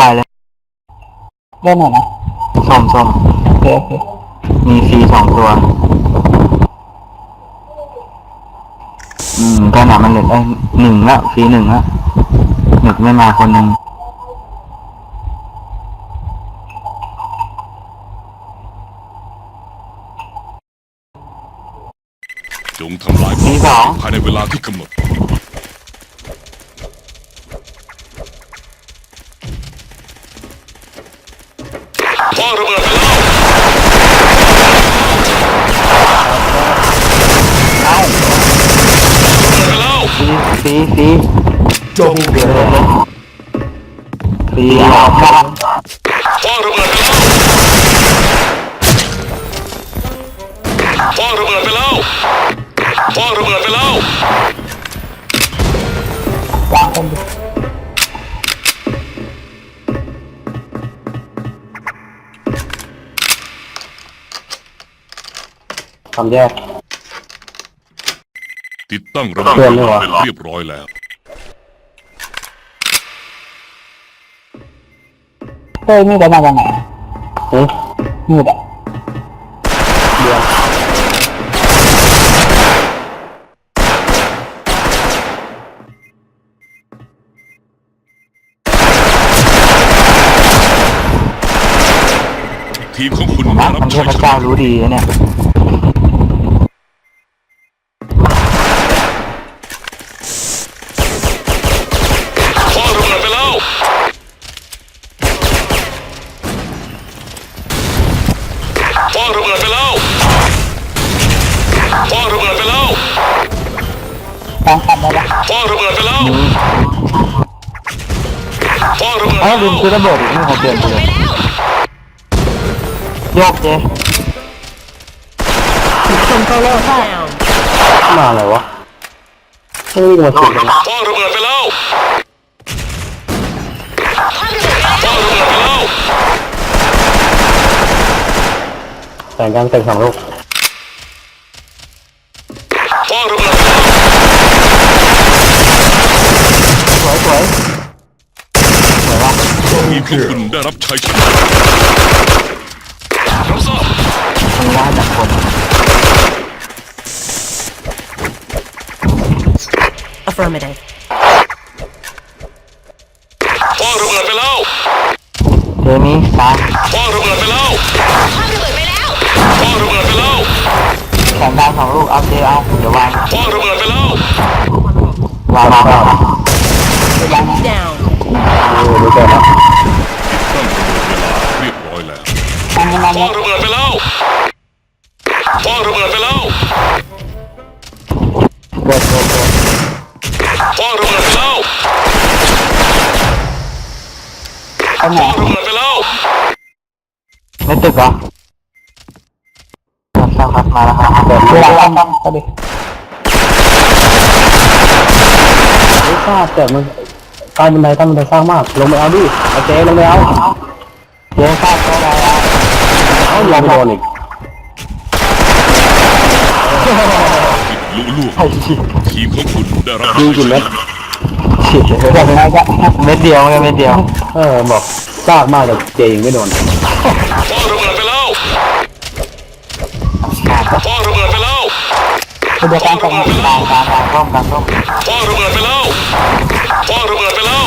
ไวเลยเล่นหน่อยนะส้มส้มโอเคโอเคมีฟรีสองตัว อืมขนาดมันเหลือได้หนึ่งแล้วฟรีหนึ่งแล้วหนึ่งไม่มาคนหนึ่งจงทำลายฟรีสองภายในเวลาที่กำหนด ฟรีฟรีฟรี Double เดี๋ยว kill. เลยฟรีเอาครับพ่อระเบิดไปแล้วพ่อระเบิดไปแล้วพ่อระเบิดไปแล้ววางคนทำแยก ติดตั้งระเบิดเพื่อนเลยวะเรียบร้อยแล้วเต้ยมีดมาจากไหนเอ๊ะมีดอะเดี๋ยวทีมของคุณนะได้รับมันเทชัยพชเจ้านะรู้ดีนะเนี่ย วางคันได้ปะพ่อระเบิดไปแล้วพ่อระเบิดไปเอ้าแล้ลืมวซื้อระเบิดอีกนี่เขาเปลี่ยนเลยโยกเจมาอะไรวะไม่วิ่งมาสุดเลยนะพ่อระเบิดไปแล้วพ่อระเบิดไปแล้วแต่งกันแต่งสองลูก พ่อระเบิดไปแล้ว สวยสวยสวยว่ะ ทีมของคุณได้รับชัยชนะรับทราบมันได้จากคน Affirmative. พ่อระเบิดไปแล้วเจมี่ตายพ่อระเบิดไปแล้วพ่อระเบิดไปแล้วพ่อระเบิดไปแล้วแข่งได้สองลูกเอาเจเอาเดี๋ยววางพ่อระเบิดไปแล้ววางวางวาง Down. ดูเจแล้ว เรียบร้อยแล้ว มันมันมันพ่อระเบิดไปแล้วพ่อระเบิดไปแล้วเกิดเกิดเกิดพ่อระเบิดไปแล้วตรงไหนพ่อระเบิดไปแล้วในตึกเหรอครับครับครับมาแล้วครับเกิดเวเวลาลาตั้งตั้งก็ดิไม่ทราบแต่มันใต้บันไดใต้บันไดสร้างมาก ลงไปเอาดิเอาเจลงไปเอาเจทราบ ก็ได้เอาลงไปโดนอีกลุลูกไอ้เหี้ยทีมของคุณได้รับยิงกี่เม็ดฉีดเดี๋ยวไหนจะเม็ดเดียวไงเม็ดเดียว เออบอกซากมากแต่เจยิงไม่โดนพ่อระเบิดไปแล้วพ่อระเบิดไปแล้วเดี๋ยวการส่งกลางกลางกลางร่มกลางร่มพ่อระเบิดไปแล้วพ่อระเบิดไปแล้ว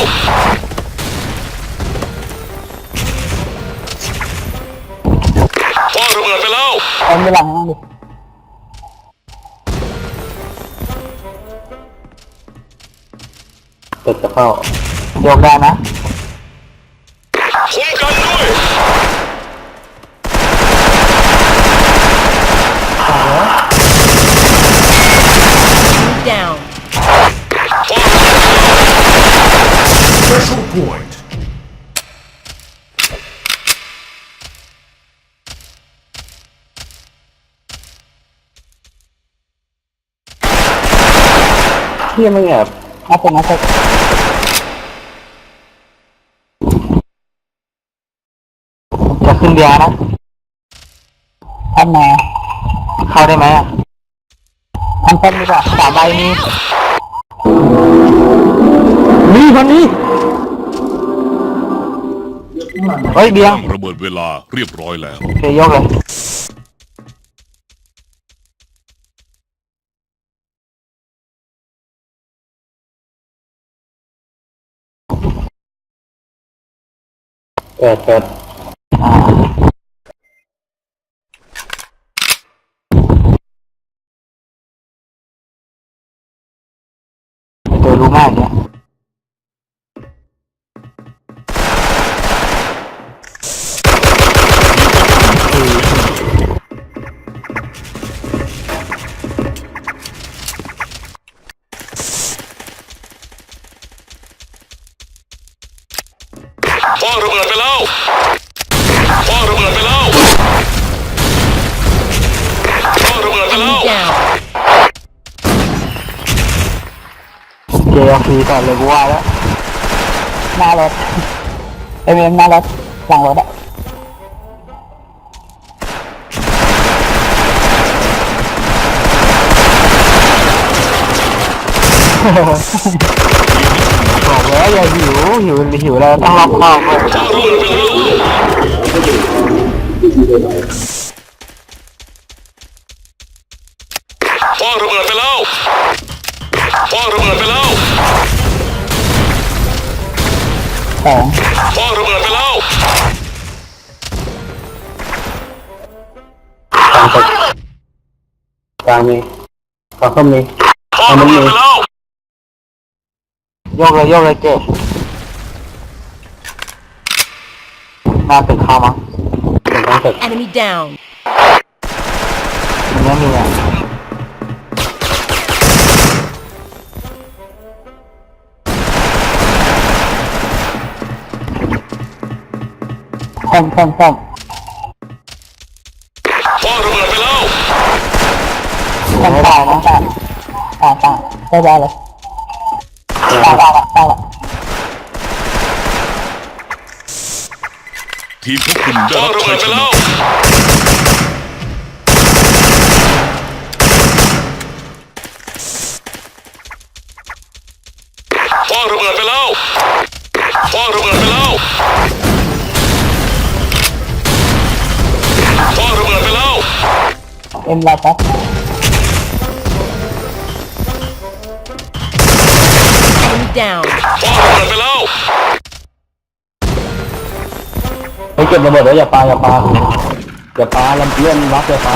ระเบิดไปแล้วเอาเวลาให้มันดิตึกจะเข้าโยกได้นะคุ้มกันด้วย Down. พ่อระเบิดไปแล้ว Special point. เที่ยมึงแอบเอาเป็นเอาเป็นจะขึ้นเดียวนะทำไงเข้าได้ไหมอะทำเป็นดีกว่าสามใบนี้นี่คนนี้เฮ้ยเบียร์ ตั้งระเบิดเวลาเรียบร้อยแล้ว โอเคยกเลย เกิดเกิ เจอฟีก่อนเลยกูว่าแล้วหน้ารถเอ็มเอ็มหน้ารถหลังรถอะบอกแล้วอย่าหิวหิวหิวแล้วต้องรอบคอบเว้ยพ่อระเบิดไป สองพ่อระเบิดไปแล้วกลางตึกกลางมีกลางส้มมีพ่อระเบิดไปแล้วโยกเลยโยกเลยเจ๊หน้าตึกเข้ามั้งเป็นกลางตึก Enemy down. ยังไม่มีอะ ซ่อมซ่อมซ่อมพ่อระเบิดไปแล้วซ่อมตายนะตายตายตายได้ได้เลยตายตายละตายละทีมพวกคุณได้พ่อรับระเบิชัยดชไปนะแล้ว เอ็มลาปั๊บ Enemy down. พ่อระเบิดไปแล้วเฮ้ยเก็บระเบิดไว้อย่าปาอย่าปาอย่าปาลำเลื่อนรับอย่าปา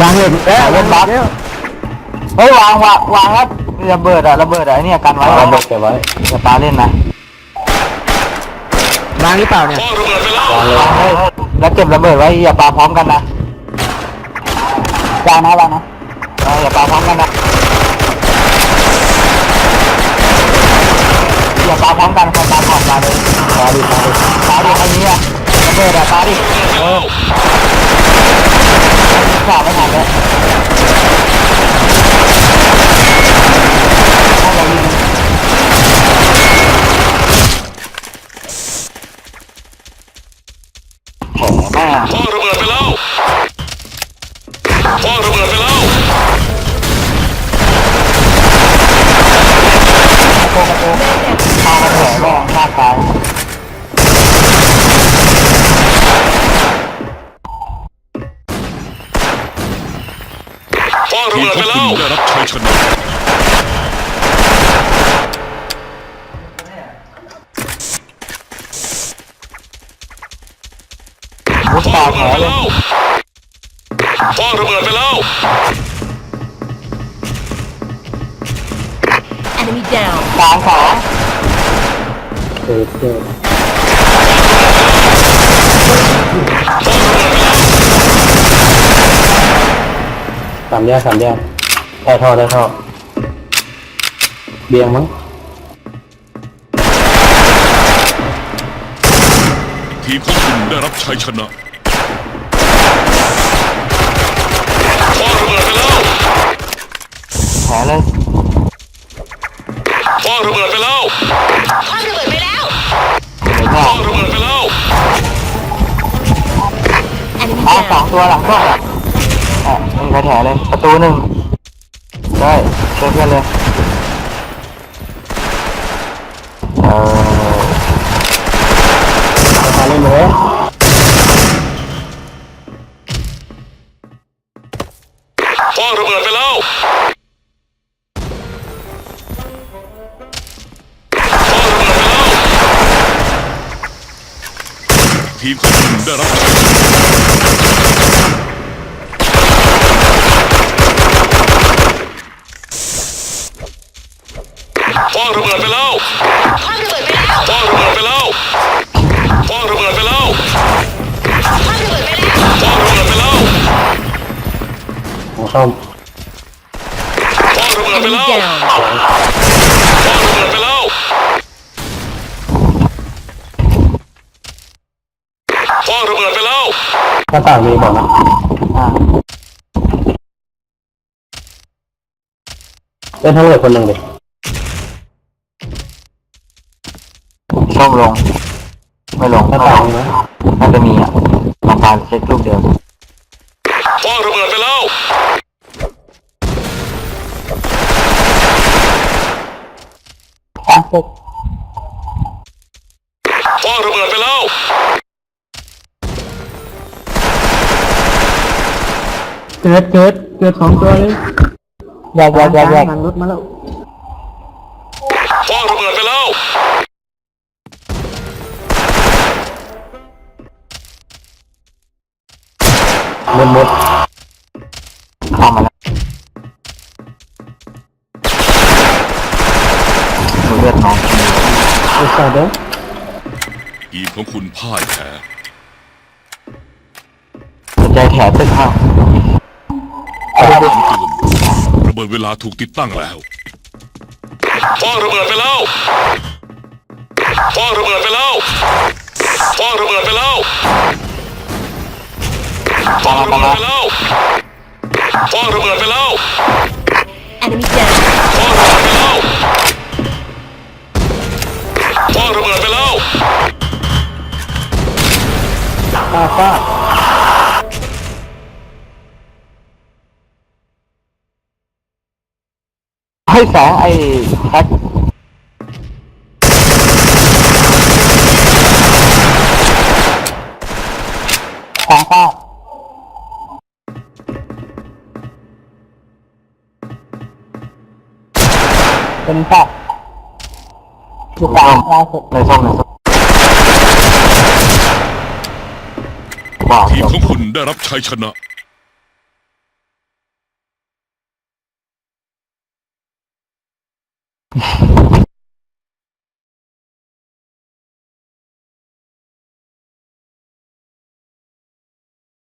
วางเลยเอ้ยเล่นบัฟเฮ้ยวางวางวางแล้วระเบิดอะระเบิดอะไอ้เนี่ยกันไว้ระเบิดเก็บไว้อย่าปาเล่นนะ วางหรือเปล่าเนี่ยแล้วางเลยวางเลยแล้วเก็บระเบิดไว้อย่าปาพร้อมกันนะวางนะวางนะเอออย่าปาพร้อมกันนะอย่าปาพร้อมกันคนปาพร้อมกันเลยปาดิปาดิปาดิอันนี้อะระเบิดอะปาดิ เออ ไปแล้ว Enemy down. กลางสองเกิดเกิดพ่อระเบิดไปแล้วสามแยกสามแยก ได้ท่อได้ท่อเบียงมั้งทีมของคุณได้รับชัยชนะพ่อระเบิดไปแล้วแผลเลยพ่อระเบิดไปแล้วพ่อระเบิดไปแล้วเดี๋ยวก่อพ่อนระเบิดไปแล้ว Enemy อะสอง down. ตัวหลังช่องอะอะมีกระแถเลยประตูหนึ่ง ได้ช่วยเพื่อนเลยออมาเล่นเลยคว้างระเบิดไปแล้วคว้างระเบิดไปแล้วทีมของคุณได้รับ ของส้มคว้างระเบิดไป Enemy แล้ว down. คว้างระเบิดไปแล้วคว้างระเบิดไปแล้วหน้าต่างมีบอกนะอ่าเล่นทั้งเลยคนหนึ่งดิส้มลง ไม่ลงหน้าต่างมีไหมน่าจะมีอะลองการเช็ครูปเดิมคว้างระเบิดไปแล้ว ตั้งเช็คคว้างระเบิดไปแล้ว เกิดเกิดเกิดสองตัวเลยแยกแยกแยกแยกมันรถมาแล้วคว้างระเบิดไปแล้ว หมดหมด เข้ามาแล้วดูเลือดน้อง ไอ้สัตว์ เด้อทีมของคุณพ่ายแพ้สนใจแถตึกเข้าคำเตือนระเบิดเวลาถูกติดตั้งแล้วคว้างระเบิดไปแล้วคว้างระเบิดไปแล้วคว้างระเบิดไปแล้วคว้างระเบิดไปแล้วคว้างระเบิดไปแล้ว Enemy down. คว้างระเบิดไปแล้ว คว้างระเบิดไปแล้วป้าป้าให้แสงไอ้แท็กแสงเข้าเป็นแท็กอยู่กลางล่าสุดในส้มในส้มว้าวทีมจบ ของคุณได้รับชัยชนะ